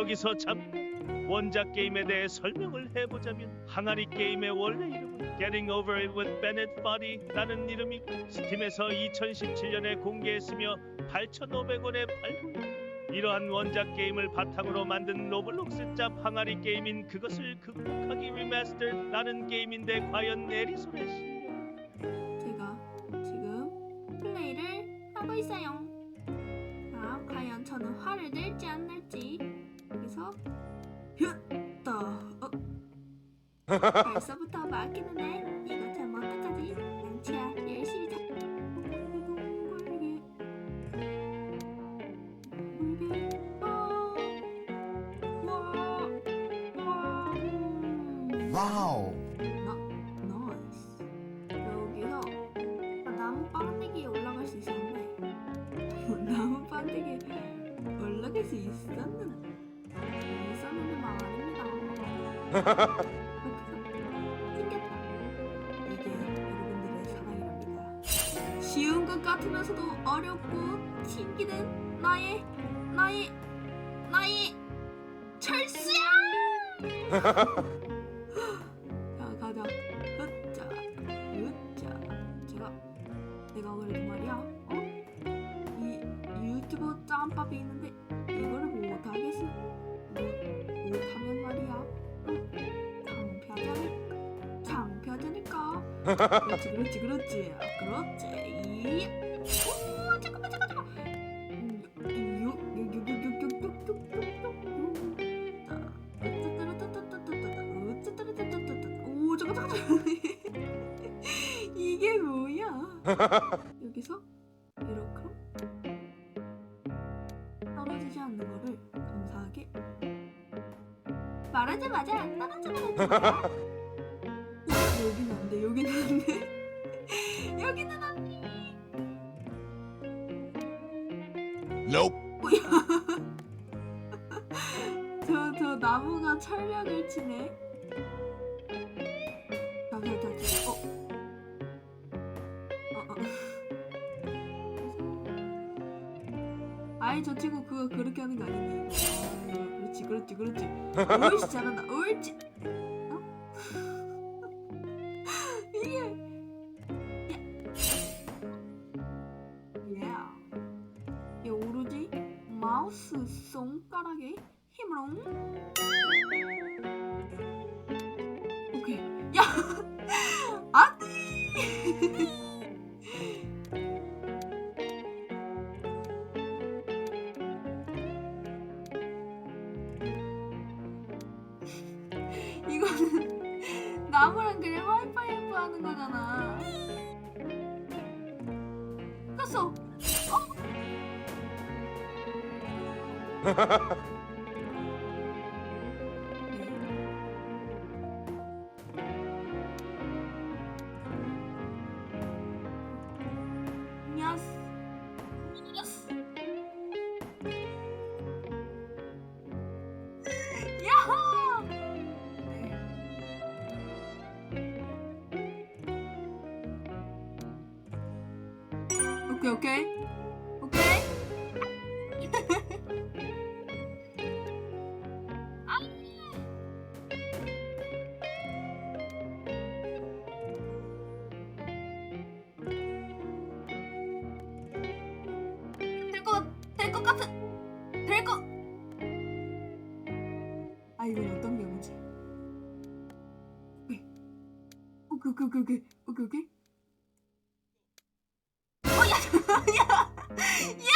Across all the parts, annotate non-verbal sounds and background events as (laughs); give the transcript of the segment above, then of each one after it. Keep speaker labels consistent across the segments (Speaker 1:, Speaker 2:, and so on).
Speaker 1: 여기서 참 원작 게임에 대해 설명을 해보자면 항아리 게임의 원래 이름은 Getting Over It with Bennett Body라는 이름이고 스팀에서 2017년에 공개했으며 8,500원에 팔고 이러한 원작 게임을 바탕으로 만든 로블록스 짭 항아리 게임인 그것을 극복하기 리마스터라는 게임인데 과연 에리소네 씨
Speaker 2: 제가 지금 플레이를 하고 있어요. 자, 과연 저는 화를 낼지 안 낼지 어. 벌써부터 막히는데 이거 참 어떡하지? 낭치야 열심히 자. 와.
Speaker 3: 와우.
Speaker 2: 나이스. 여기서 나무 빵대기에 (laughs) 올라갈 수 있었는데 나무 빵대기에 올라갈 수 있었는데 이게 여러분들의 사랑이랍니다. 쉬운 것 같으면서도 어렵고 튕기는 나의 나의 나의 철수야. (laughs) 그렇지 그렇지 그렇지 그렇지 이 오, 잠깐만 잠깐 잠깐 음, 요, 요, 요, 요, 요, 요, 요, 요, 요, 요. 자, 오 잠깐 잠깐 잠깐 이게 뭐야 여기서 이렇게 떨어지지 않는 거를 감사하게 말하자마자 떨어져버렸다 오, 여기는 안 돼 여기는 안 돼 (laughs) 여기는 안 돼
Speaker 3: Nope. (laughs)
Speaker 2: 저, 저 나무가 철벽을 치네. 자, 자, 자, 자. 어. 어, 어. 아이, 저 친구 그거 그렇게 하는 거 아닌데. 아유, 그렇지, 그렇지, 그렇지. 옳지, 잘한다. 옳지. 마우스 손가락에 힘으로 오케이. 야! (laughs) 안돼 (laughs) 이거는 나무랑 그냥 하이파이브 하는 거잖아. 꼈어 哈，哈哈。尼斯，尼斯。呀哈！OK OK。 오케이 오케이 오케이. 오케이 오케이 어야 야 야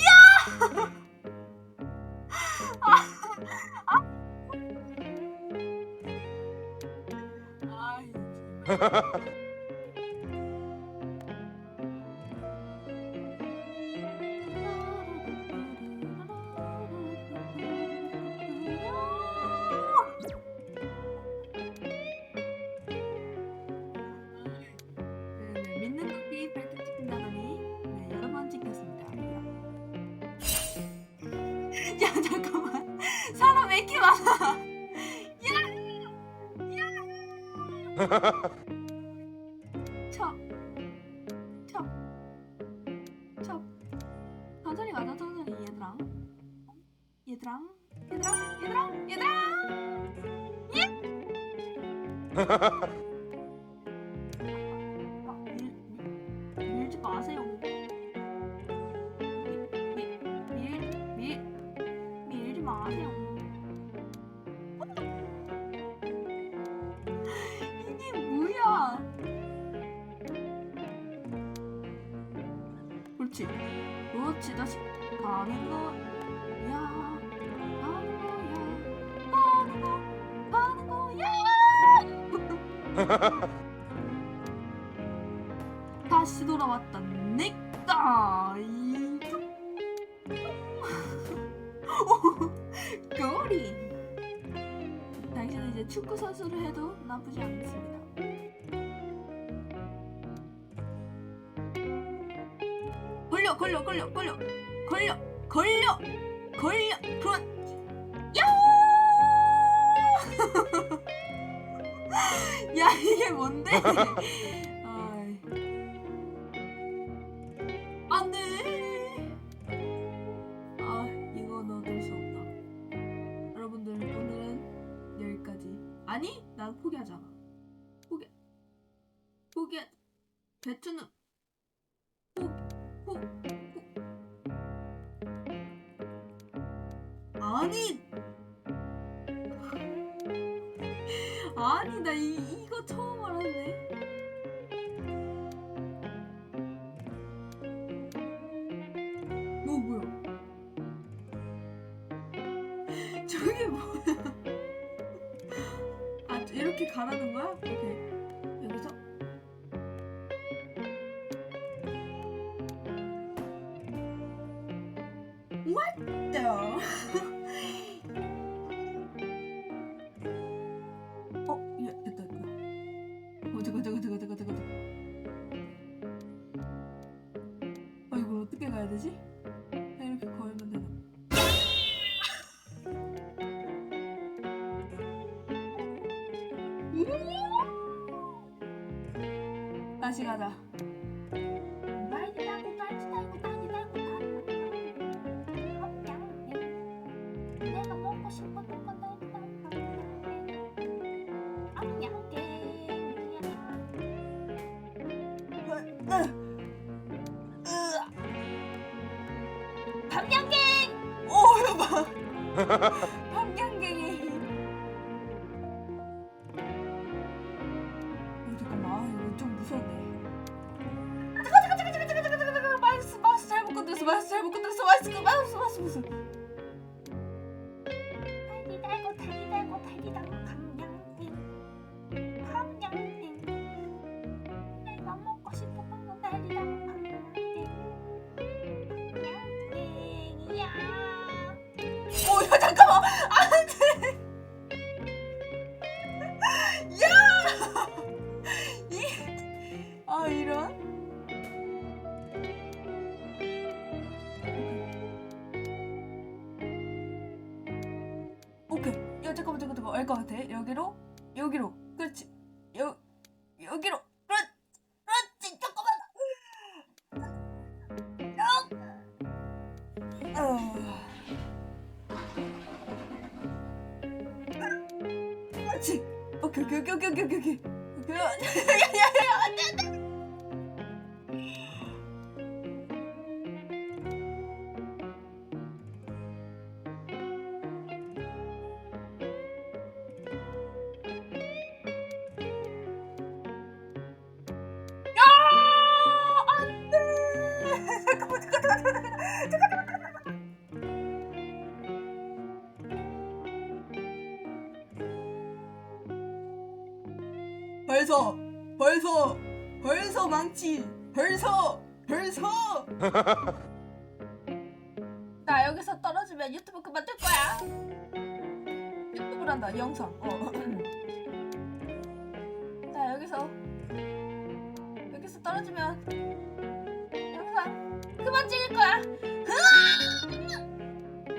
Speaker 2: 야! 아이 잠깐만 사람 왜 이렇게 많아? 야! 야! 쳐! 쳐! 쳐! 천천히 가자 천천히 얘들아 얘들아 얘들아 얘들아 얘들아 아, 그렇지. 그렇지 다시 가는 거야 가는 거야 가는 거 가는 거야! 다시 돌아왔다. 내가 (laughs) 거리! 당신은 이제 축구 선수를 해도 나쁘지 않습니다 걸려 걸려 걸려 걸려 걸려 걸려 그런 야! (laughs) 야 이게 뭔데? 아니. 아니 나 이, 이거 처음 알았네 뭐 뭐야 저게 뭐야 아 이렇게 가라는 거야? 오케이 되지? 그냥 이렇게 걸면 되나? 다시 가자.
Speaker 4: 말
Speaker 2: Nossa, você é muito... Nossa, nossa, nossa, nossa. 알 것 같아. 여기로 여기로 그렇지. 여 여기로 그렇 그렇지 잠깐만. 어. 그렇지. 오케이 오케이 오케이 오케이 오케이 오케이. 오케이. 안돼 안돼. (laughs) 나 여기서 떨어지면 유튜브 그만둘 거야. 유튜브란다, 영상. 어. 나 여기서 여기서 떨어지면 영상 그만 찍을 거야. 으아!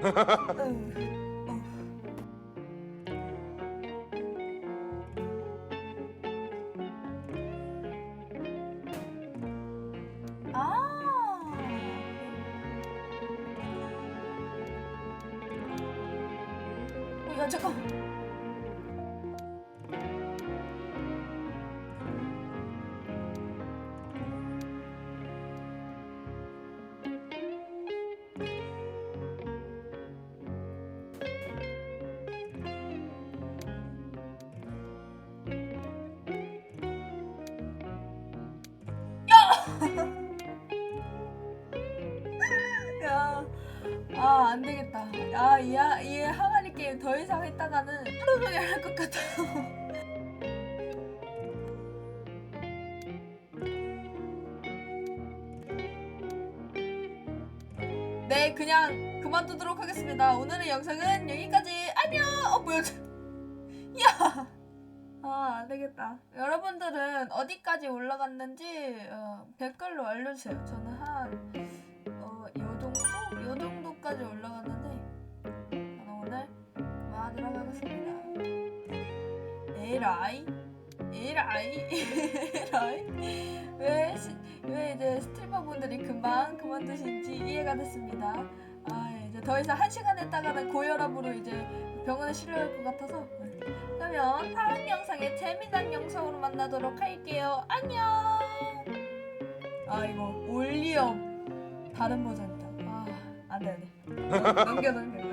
Speaker 2: (laughs) 으, 잠깐. (laughs) 야, 아, 안 되겠다. 야, 이, 하루 종일 할 것 같아. (laughs) 네, 그냥 그만두도록 하겠습니다. 오늘의 영상은 여기까지. 안녕! 어, 뭐야. 저- (laughs) 야! 아, 안 되겠다. 여러분들은 어디까지 올라갔는지 어, 댓글로 알려주세요. 저는 한 어, 요 정도? 요 정도까지 올라 에라이? 에라이? 에라이? 왜, 시- 왜 이제 스트리머분들이 금방 그만두신지 이해가 됐습니다. 아, 이제 더 이상 한 시간 했다가는 고혈압으로 이제 병원에 실려갈 것 같아서 그러면 다음 영상에 재미난 영상으로 만나도록 할게요. 안녕! 아, 이거 올리엄 다른 버전이다. 아, 안 돼, 안 돼. 넘겨, 넘겨.